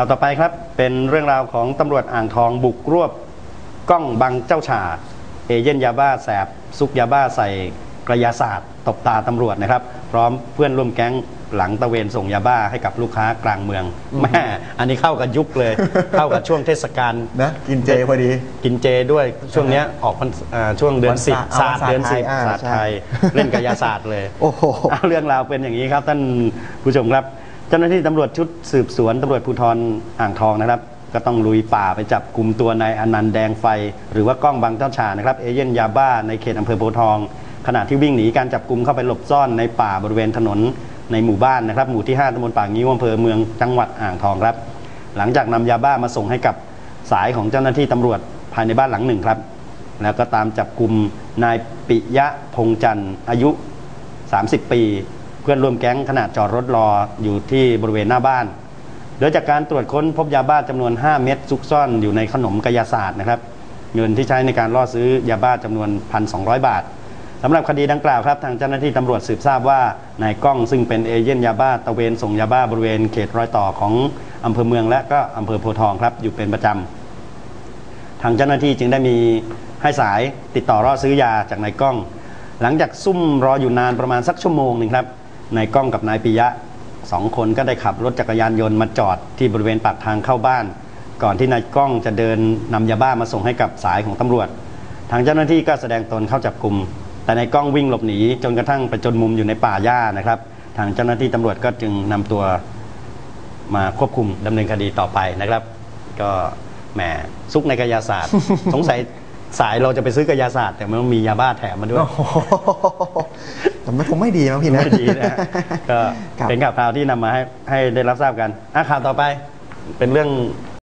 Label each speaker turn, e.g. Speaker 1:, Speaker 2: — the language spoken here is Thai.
Speaker 1: ข่าวต่อไปครับเป็นเรื่องราวของตำรวจอ่างทองบุกรวบกล้องบังเจ้าฉาเอเย่นยาบ้าแสบซุกยาบ้าใส่กระยาศาสตร์ตบตาตำรวจนะครับ พร้อมเพื่อนร่วมแก๊งหลังตะเวนส่งยาบ้าให้กับลูกค้ากลางเมืองแม่อันนี้เข้ากับยุคเลย เข้ากับช่วงเทศกาล
Speaker 2: นะกินเจพอดี
Speaker 1: กินเจด้วยช่วงเนี้ยออกพรรษอ่าช่วงเดือน
Speaker 2: วัน
Speaker 1: สิบ
Speaker 2: ศาสตร์
Speaker 1: ศาสตร์เดือนสิบ
Speaker 2: อ่า
Speaker 1: ศาสตร์
Speaker 2: ใช่
Speaker 1: ไทยเล่นกายศาสตร์เลย
Speaker 2: โอ้โห
Speaker 1: เอาเรื่องราวเป็นอย่างนี้ครับท่านผู้ชมครับ เจ้าหน้าที่ตำรวจชุดสืบสวนตำรวจภูธรอ่างทองนะครับ ก็ต้องลุยป่าไปจับกลุ่มตัวนายอนันต์แดงไฟ หรือว่ากล้องบางเจ้าชานะครับเอเย่นยาบ้าในเขตอำเภอโพทอง ขณะที่วิ่งหนีการจับกลุ่มเข้าไปหลบซ่อนในป่าบริเวณถนนในหมู่บ้านนะครับ หมู่ที่ 5ตำบลป่างิ้วอำเภอเมืองจังหวัดอ่างทองครับ หลังจากนำยาบ้ามาส่งให้กับสายของเจ้าหน้าที่ตำรวจภายในบ้านหลังหนึ่งครับ แล้วก็ตามจับกลุ่มนายปิยะพงจันทร์อายุ 30 ปี เพื่อนร่วมแก๊งขณะจอดรถรออยู่ที่บริเวณหน้าบ้าน โดยจากการตรวจค้นพบยาบ้าจำนวน 5 เม็ดซุกซ่อนอยู่ในขนมกายศาสตร์นะครับเงินที่ใช้ในการล่อซื้อยาบ้าจำนวน 1,200 บาทสำหรับคดีดังกล่าวครับ ทางเจ้าหน้าที่ตำรวจสืบทราบว่านายก้องซึ่งเป็นเอเย่นยาบ้าตระเวนส่งยาบ้าบริเวณเขตรอยต่อของอำเภอเมือง และก็อำเภอโพทองครับอยู่เป็นประจำทางเจ้าหน้าที่จึงได้มีให้สายติดต่อรอซื้อยาจากนายก้อง หลังจากซุ่มรออยู่นานประมาณสักชั่วโมงหนึ่งครับ นายกล้องกับนายปิยะสองคนก็ได้ขับรถจักรยานยนต์มาจอดที่บริเวณปากทางเข้าบ้าน ก่อนที่นายกล้องจะเดินนำยาบ้ามาส่งให้กับสายของตำรวจ ทางเจ้าหน้าที่ก็แสดงตนเข้าจับกลุ่มแต่นายกล้องวิ่งหลบหนีจนกระทั่งไปจนมุมอยู่ในป่าหญ้านะครับ ทางเจ้าหน้าที่ตำรวจก็จึงนำตัวมาควบคุมดำเนินคดีต่อไปนะครับ ก็แหมซุกในกายศาสตร์ สงสัย สายเราจะไปซื้อกายาศาสตร์ แต่มันมียาบ้าแถมมาด้วย
Speaker 2: โอ้โหแต่มันคงไม่ดีมั้งพี่นะ
Speaker 1: ไม่ดีนะฮะก็
Speaker 2: ครับ
Speaker 1: เป็นข่าวคราวที่นำมาให้ให้ได้รับทราบกันอะข่าวต่อไปเป็นเรื่อง